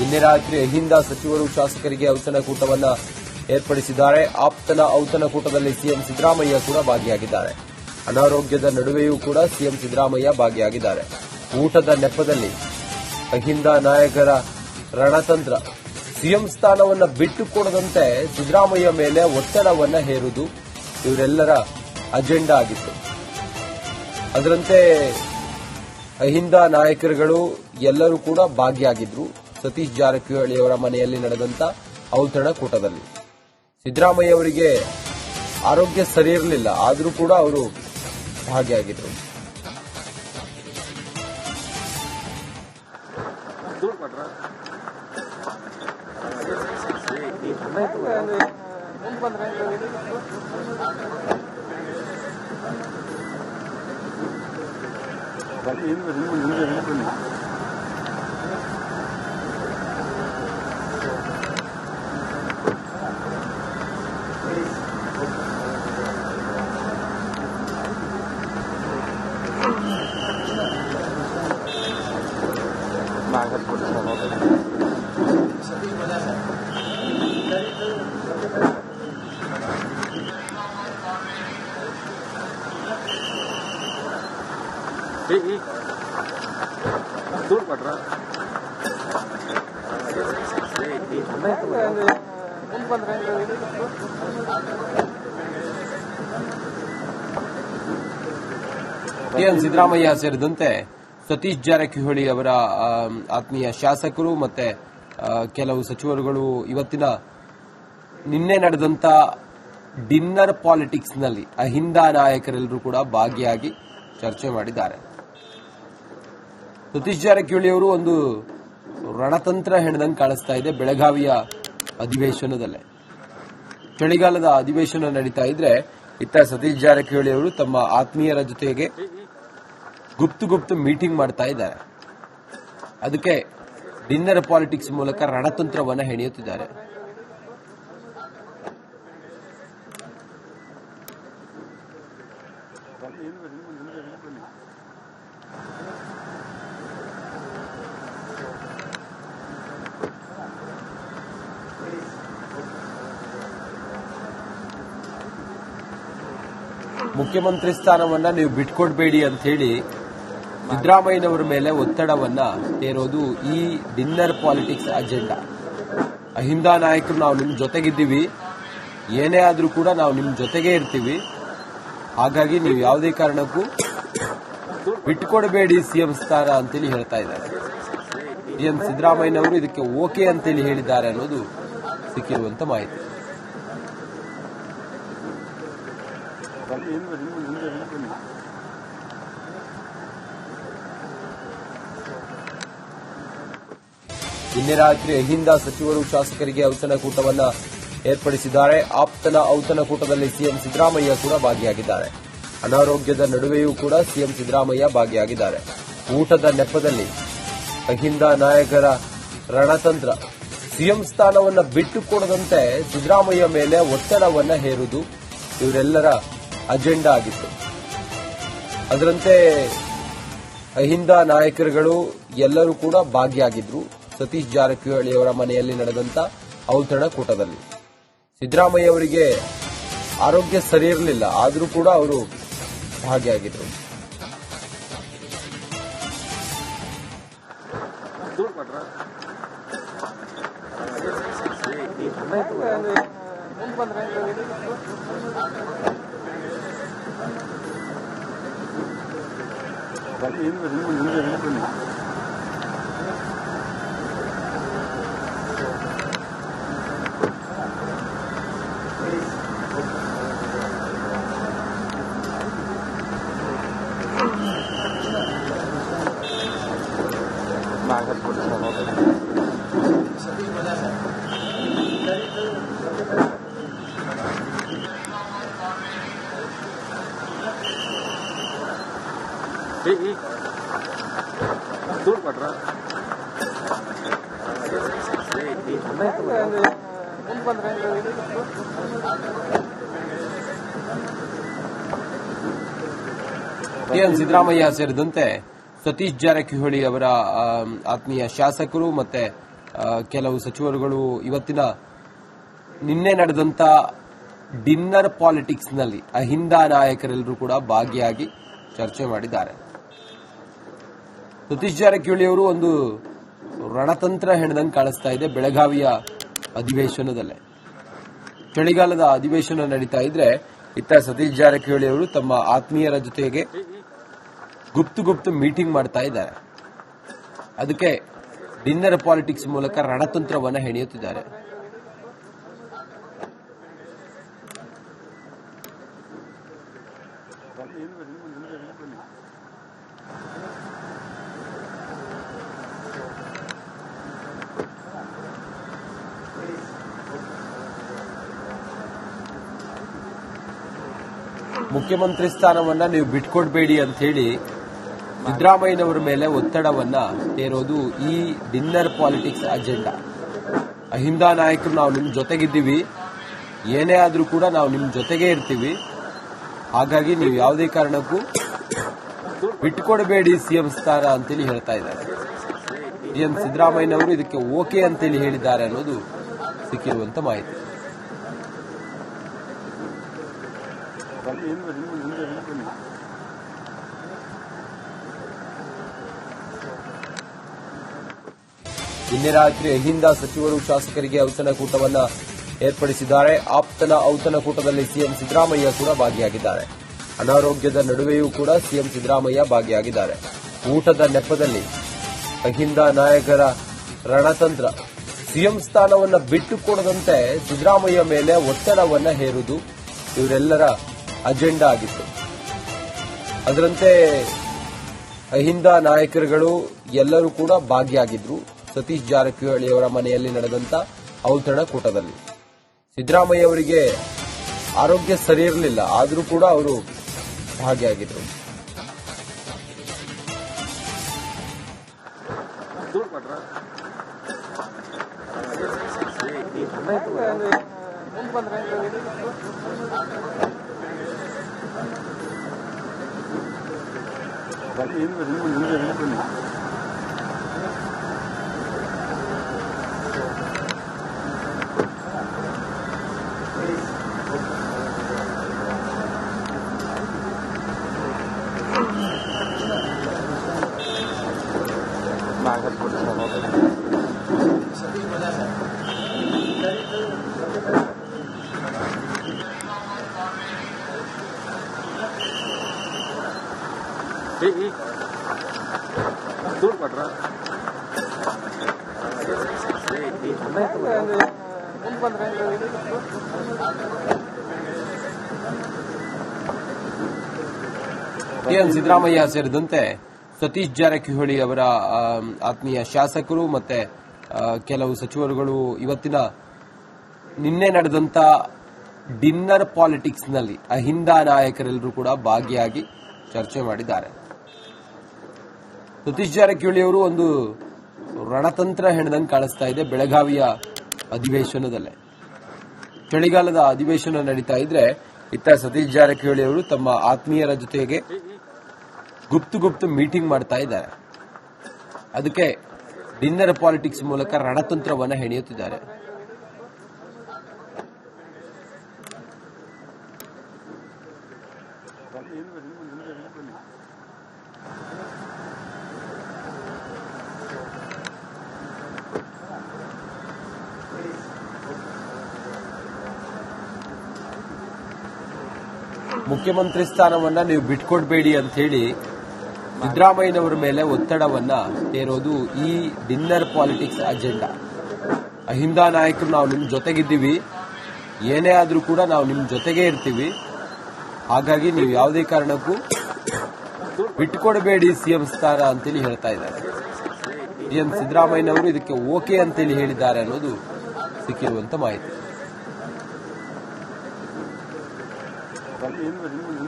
ನಿನ್ನೆ ರಾತ್ರಿ ಅಹಿಂದ ಸಚಿವರು ಶಾಸಕರಿಗೆ ಔತಣಕೂಟವನ್ನ ಏರ್ಪಡಿಸಿದ್ದಾರೆ. ಆಪ್ತನ ಔತಣಕೂಟದಲ್ಲಿ ಸಿಎಂ ಸಿದ್ದರಾಮಯ್ಯ ಕೂಡ ಭಾಗಿಯಾಗಿದ್ದಾರೆ. ಅನಾರೋಗ್ಯದ ನಡುವೆಯೂ ಕೂಡ ಸಿಎಂ ಸಿದ್ದರಾಮಯ್ಯ ಭಾಗಿಯಾಗಿದ್ದಾರೆ. ಊಟದ ನೆಪದಲ್ಲಿ ಅಹಿಂದ ನಾಯಕರ ರಣತಂತ್ರ. ಸಿಎಂ ಸ್ಥಾನವನ್ನು ಬಿಟ್ಟುಕೊಡದಂತೆ ಸಿದ್ದರಾಮಯ್ಯ ಮೇಲೆ ಒತ್ತಡವನ್ನ ಹೇರುವುದು ಇವರೆಲ್ಲರ ಅಜೆಂಡಾ ಆಗಿತ್ತು. ಅದರಂತೆ ಅಹಿಂದ ನಾಯಕರುಗಳು ಎಲ್ಲರೂ ಕೂಡ ಭಾಗಿಯಾಗಿದ್ರು. ಸತೀಶ್ ಜಾರಕಿಹೊಳಿ ಅವರ ಮನೆಯಲ್ಲಿ ನಡೆದಂತ ಔತಣ ಕೂಟದಲ್ಲಿ. ಸಿದ್ದರಾಮಯ್ಯ ಅವರಿಗೆ ಆರೋಗ್ಯ ಸರಿ ಇರಲಿಲ್ಲ. ಆದರೂ ಕೂಡ ಅವರು ಭಾಗಿಯಾಗಿದ್ರು ದೂರ ಕೊಟ್ರ ಸಿಎಂ ಸಿದ್ದರಾಮಯ್ಯ ಸೇರಿದಂತೆ ಸತೀಶ್ ಜಾರಕಿಹೊಳಿ ಅವರ ಆತ್ಮೀಯ ಶಾಸಕರು ಮತ್ತೆ ಕೆಲವು ಸಚಿವರುಗಳು ಇವತ್ತಿನ ನಿನ್ನೆ ನಡೆದಂತ ಡಿನ್ನರ್ ಪಾಲಿಟಿಕ್ಸ್ನಲ್ಲಿ ಅಹಿಂದ ನಾಯಕರೆಲ್ಲರೂ ಕೂಡ ಭಾಗಿಯಾಗಿ ಚರ್ಚೆ ಮಾಡಿದ್ದಾರೆ. ಸತೀಶ್ ಜಾರಕಿಹೊಳಿ ಅವರು ಒಂದು ರಣತಂತ್ರ ಹೆಣದಂಗೆ ಕಾಣಿಸ್ತಾ ಇದೆ ಬೆಳಗಾವಿಯ ಅಧಿವೇಶನದಲ್ಲೇ. ಚಳಿಗಾಲದ ಅಧಿವೇಶನ ನಡೀತಾ ಇದ್ರೆ ಇತ್ತ ಸತೀಶ್ ಜಾರಕಿಹೊಳಿ ಅವರು ತಮ್ಮ ಆತ್ಮೀಯರ ಜೊತೆಗೆ ಗುಪ್ತು ಗುಪ್ತು ಮೀಟಿಂಗ್ ಮಾಡ್ತಾ ಇದ್ದಾರೆ. ಅದಕ್ಕೆ ಡಿನ್ನರ್ ಪಾಲಿಟಿಕ್ಸ್ ಮೂಲಕ ರಣತಂತ್ರವನ್ನು ಹೆಣೆಯುತ್ತಿದ್ದಾರೆ. ಮುಖ್ಯಮಂತ್ರಿ ಸ್ಥಾನವನ್ನ ನೀವು ಬಿಟ್ಕೊಡ್ಬೇಡಿ ಅಂತ ಹೇಳಿ ಸಿದ್ದರಾಮಯ್ಯನವರ ಮೇಲೆ ಒತ್ತಡವನ್ನ ಹೇರೋದು ಈ ಡಿನ್ನರ್ ಪಾಲಿಟಿಕ್ಸ್ ಅಜೆಂಡಾ. ಅಹಿಂದ ನಾಯಕರು ನಾವು ನಿಮ್ಮ ಜೊತೆಗಿದ್ದೀವಿ. ಏನೇ ಆದ್ರೂ ಕೂಡ ನಾವು ನಿಮ್ಮ ಜೊತೆಗೇ ಇರ್ತೀವಿ. ಹಾಗಾಗಿ ನೀವು ಯಾವುದೇ ಕಾರಣಕ್ಕೂ ಬಿಟ್ಕೊಡಬೇಡಿ ಸಿಎಂ ಸ್ಥಾನ ಅಂತೇಳಿ ಹೇಳ್ತಾ ಇದ್ದಾರೆ. ಸಿಎಂ ಸಿದ್ದರಾಮಯ್ಯನವರು ಇದಕ್ಕೆ ಓಕೆ ಅಂತೇಳಿ ಹೇಳಿದ್ದಾರೆ ಅನ್ನೋದು ಸಿಕ್ಕಿರುವಂತ ಮಾಹಿತಿ. ನಿನ್ನೆ ರಾತ್ರಿ ಅಹಿಂದ ಸಚಿವರು ಶಾಸಕರಿಗೆ ಔತಣಕೂಟವನ್ನು ಏರ್ಪಡಿಸಿದ್ದಾರೆ. ಆಪ್ತನ ಔತಣಕೂಟದಲ್ಲಿ ಸಿಎಂ ಸಿದ್ದರಾಮಯ್ಯ ಕೂಡ ಭಾಗಿಯಾಗಿದ್ದಾರೆ. ಅನಾರೋಗ್ಯದ ನಡುವೆಯೂ ಕೂಡ ಸಿಎಂ ಸಿದ್ದರಾಮಯ್ಯ ಭಾಗಿಯಾಗಿದ್ದಾರೆ. ಊಟದ ನೆಪದಲ್ಲಿ ಅಹಿಂದ ನಾಯಕರ ರಣತಂತ್ರ ಸಿಎಂ ಸ್ಥಾನವನ್ನು ಬಿಟ್ಟುಕೊಡದಂತೆ ಸಿದ್ದರಾಮಯ್ಯ ಮೇಲೆ ಒತ್ತಡವನ್ನು ಹೇರುವುದು ಇವರೆಲ್ಲರ ಅಜೆಂಡಾ ಆಗಿತ್ತು. ಅದರಂತೆ ಅಹಿಂದ ನಾಯಕರುಗಳು ಎಲ್ಲರೂ ಕೂಡ ಭಾಗಿಯಾಗಿದ್ರು. ಸತೀಶ್ ಜಾರಕಿಹೊಳಿ ಅವರ ಮನೆಯಲ್ಲಿ ನಡೆದಂತ ಔತಣಕೂಟದಲ್ಲಿ ಸಿದ್ದರಾಮಯ್ಯ ಅವರಿಗೆ ಆರೋಗ್ಯ ಸರಿ ಇರಲಿಲ್ಲ, ಆದರೂ ಕೂಡ ಅವರು ಭಾಗಿಯಾಗಿದ್ರು. Bạn yến và đứng mình đứng về lúc mình. Thank you. ಕೊಟ್ರ ಸಿಎಂ ಸಿದ್ದರಾಮಯ್ಯ ಸೇರಿದಂತೆ ಸತೀಶ್ ಜಾರಕಿಹೊಳಿ ಅವರ ಆತ್ಮೀಯ ಶಾಸಕರು ಮತ್ತೆ ಕೆಲವು ಸಚಿವರುಗಳು ಇವತ್ತಿನ ನಿನ್ನೆ ನಡೆದಂತ ಡಿನ್ನರ್ ಪಾಲಿಟಿಕ್ಸ್ನಲ್ಲಿ ಅಹಿಂದ ನಾಯಕರೆಲ್ಲರೂ ಕೂಡ ಭಾಗಿಯಾಗಿ ಚರ್ಚೆ ಮಾಡಿದ್ದಾರೆ. ಸತೀಶ್ ಜಾರಕಿಹೊಳಿ ಅವರು ಒಂದು ರಣತಂತ್ರ ಹೆಣದಂಗೆ ಕಾಣಿಸ್ತಾ ಇದೆ ಬೆಳಗಾವಿಯ ಅಧಿವೇಶನದಲ್ಲೇ. ಚಳಿಗಾಲದ ಅಧಿವೇಶನ ನಡೀತಾ ಇದ್ರೆ ಇತ್ತ ಸತೀಶ್ ಜಾರಕಿಹೊಳಿ ಅವರು ತಮ್ಮ ಆತ್ಮೀಯರ ಜೊತೆಗೆ ಗುಪ್ತು ಗುಪ್ತು ಮೀಟಿಂಗ್ ಮಾಡ್ತಾ ಇದ್ದಾರೆ. ಅದಕ್ಕೆ ಡಿನ್ನರ್ ಪಾಲಿಟಿಕ್ಸ್ ಮೂಲಕ ರಣತಂತ್ರವನ್ನು ಹೆಣೆಯುತ್ತಿದ್ದಾರೆ. ಮುಖ್ಯಮಂತ್ರಿ ಸ್ಥಾನವನ್ನ ನೀವು ಬಿಟ್ಕೊಡ್ಬೇಡಿ ಅಂತ ಹೇಳಿ ಸಿದ್ದರಾಮಯ್ಯನವರ ಮೇಲೆ ಒತ್ತಡವನ್ನ ಹೇರೋದು ಈ ಡಿನ್ನರ್ ಪಾಲಿಟಿಕ್ಸ್ ಅಜೆಂಡಾ. ಅಹಿಂದ ನಾಯಕರು ನಾವು ನಿಮ್ ಜೊತೆಗಿದ್ದೀವಿ. ಏನೇ ಆದ್ರೂ ಕೂಡ ನಾವು ನಿಮ್ ಜೊತೆಗೆ ಇರ್ತೀವಿ. ಹಾಗಾಗಿ ನೀವು ಯಾವುದೇ ಕಾರಣಕ್ಕೂ ಬಿಟ್ಕೊಡಬೇಡಿ ಸಿಎಂ ಸ್ಥಾನ ಅಂತೇಳಿ ಹೇಳ್ತಾ ಇದ್ದಾರೆ. ಸಿಎಂ ಸಿದ್ದರಾಮಯ್ಯನವರು ಇದಕ್ಕೆ ಓಕೆ ಅಂತೇಳಿ ಹೇಳಿದ್ದಾರೆ ಅನ್ನೋದು ಸಿಕ್ಕಿರುವಂತ ಮಾಹಿತಿ. ನಿನ್ನೆ ರಾತ್ರಿ ಅಹಿಂದ ಸಚಿವರು ಶಾಸಕರಿಗೆ ಔತಣಕೂಟವನ್ನ ಏರ್ಪಡಿಸಿದ್ದಾರೆ. ಆಪ್ತನ ಔತಣಕೂಟದಲ್ಲಿ ಸಿಎಂ ಸಿದ್ದರಾಮಯ್ಯ ಕೂಡ ಭಾಗಿಯಾಗಿದ್ದಾರೆ. ಅನಾರೋಗ್ಯದ ನಡುವೆಯೂ ಕೂಡ ಸಿಎಂ ಸಿದ್ದರಾಮಯ್ಯ ಭಾಗಿಯಾಗಿದ್ದಾರೆ. ಊಟದ ನೆಪದಲ್ಲಿ ಅಹಿಂದ ನಾಯಕರ ರಣತಂತ್ರ ಸಿಎಂ ಸ್ಥಾನವನ್ನು ಬಿಟ್ಟುಕೊಡದಂತೆ ಸಿದ್ದರಾಮಯ್ಯ ಮೇಲೆ ಒತ್ತಡವನ್ನ ಹೇರುವುದು ಇವರೆಲ್ಲರ ಅಜೆಂಡಾ ಆಗಿತ್ತು. ಅದರಂತೆ ಅಹಿಂದ ನಾಯಕರುಗಳು ಎಲ್ಲರೂ ಕೂಡ ಭಾಗಿಯಾಗಿದ್ರು. ಸತೀಶ್ ಜಾರಕಿಹೊಳಿ ಅವರ ಮನೆಯಲ್ಲಿ ನಡೆದಂತ ಔತಣ ಕೂಟದಲ್ಲಿ. ಸಿದ್ದರಾಮಯ್ಯ ಅವರಿಗೆ ಆರೋಗ್ಯ ಸರಿ ಇರಲಿಲ್ಲ, ಆದರೂ ಕೂಡ ಅವರು ಭಾಗಿಯಾಗಿದ್ರು. ದೂರ ಕೊಟ್ರ ಮುಂದೆ ಬಂದ್ರೆ ಬನ್ನಿ ಹಿಂದೆ ಬನ್ನಿ, ಮುಂದೆ ಹಿಂದೆ ಬನ್ನಿ ನಾಗರ್ಕೋಟೆ ದೂರ ಕೊಟ್ರ ಸಿಎಂ ಸಿದ್ದರಾಮಯ್ಯ ಸೇರಿದಂತೆ ಸತೀಶ್ ಜಾರಕಿಹೊಳಿ ಅವರ ಆತ್ಮೀಯ ಶಾಸಕರು ಮತ್ತೆ ಕೆಲವು ಸಚಿವರುಗಳು ಇವತ್ತಿನ ನಿನ್ನೆ ನಡೆದಂತ ಡಿನ್ನರ್ ಪಾಲಿಟಿಕ್ಸ್ನಲ್ಲಿ ಅಹಿಂದ ನಾಯಕರೆಲ್ಲರೂ ಕೂಡ ಭಾಗಿಯಾಗಿ ಚರ್ಚೆ ಮಾಡಿದ್ದಾರೆ. ಸತೀಶ್ ಜಾರಕಿಹೊಳಿ ಅವರು ಒಂದು ರಣತಂತ್ರ ಹೆಣದಂಗೆ ಕಾಣಿಸ್ತಾ ಇದೆ ಬೆಳಗಾವಿಯ ಅಧಿವೇಶನದಲ್ಲೇ. ಚಳಿಗಾಲದ ಅಧಿವೇಶನ ನಡೀತಾ ಇದ್ರೆ ಇತ್ತ ಸತೀಶ್ ಜಾರಕಿಹೊಳಿ ಅವರು ತಮ್ಮ ಆತ್ಮೀಯರ ಜೊತೆಗೆ ಗುಪ್ತು ಗುಪ್ತು ಮೀಟಿಂಗ್ ಮಾಡ್ತಾ ಇದ್ದಾರೆ. ಅದಕ್ಕೆ ಡಿನ್ನರ್ ಪಾಲಿಟಿಕ್ಸ್ ಮೂಲಕ ರಣತಂತ್ರವನ್ನು ಹೆಣೆಯುತ್ತಿದ್ದಾರೆ. ಮುಖ್ಯಮಂತ್ರಿ ಸ್ಥಾನವನ್ನ ನೀವು ಬಿಟ್ಕೊಡ್ಬೇಡಿ ಅಂತ ಹೇಳಿ ಸಿದ್ದರಾಮಯ್ಯನವರ ಮೇಲೆ ಒತ್ತಡವನ್ನ ಹೇರೋದು ಈ ಡಿನ್ನರ್ ಪಾಲಿಟಿಕ್ಸ್ ಅಜೆಂಡಾ. ಅಹಿಂದ ನಾಯಕರು ನಾವು ನಿಮ್ಮ ಜೊತೆಗಿದ್ದೀವಿ. ಏನೇ ಆದ್ರೂ ಕೂಡ ನಾವು ನಿಮ್ಮ ಜೊತೆಗೇ ಇರ್ತೀವಿ. ಹಾಗಾಗಿ ನೀವು ಯಾವುದೇ ಕಾರಣಕ್ಕೂ ಬಿಟ್ಕೊಡಬೇಡಿ ಸಿಎಂ ಸ್ಥಾನ ಅಂತೇಳಿ ಹೇಳ್ತಾ ಇದ್ದಾರೆ. ಸಿಎಂ ಸಿದ್ದರಾಮಯ್ಯನವರು ಇದಕ್ಕೆ ಓಕೆ ಅಂತೇಳಿ ಹೇಳಿದ್ದಾರೆ ಅನ್ನೋದು ಸಿಕ್ಕಿರುವಂತ ಮಾಹಿತಿ. ಬನ್ನಿ ಹಿಂದೆ ಬನ್ನಿ, ಮುಂದೆ ಹಿಂದೆ ಬನ್ನಿ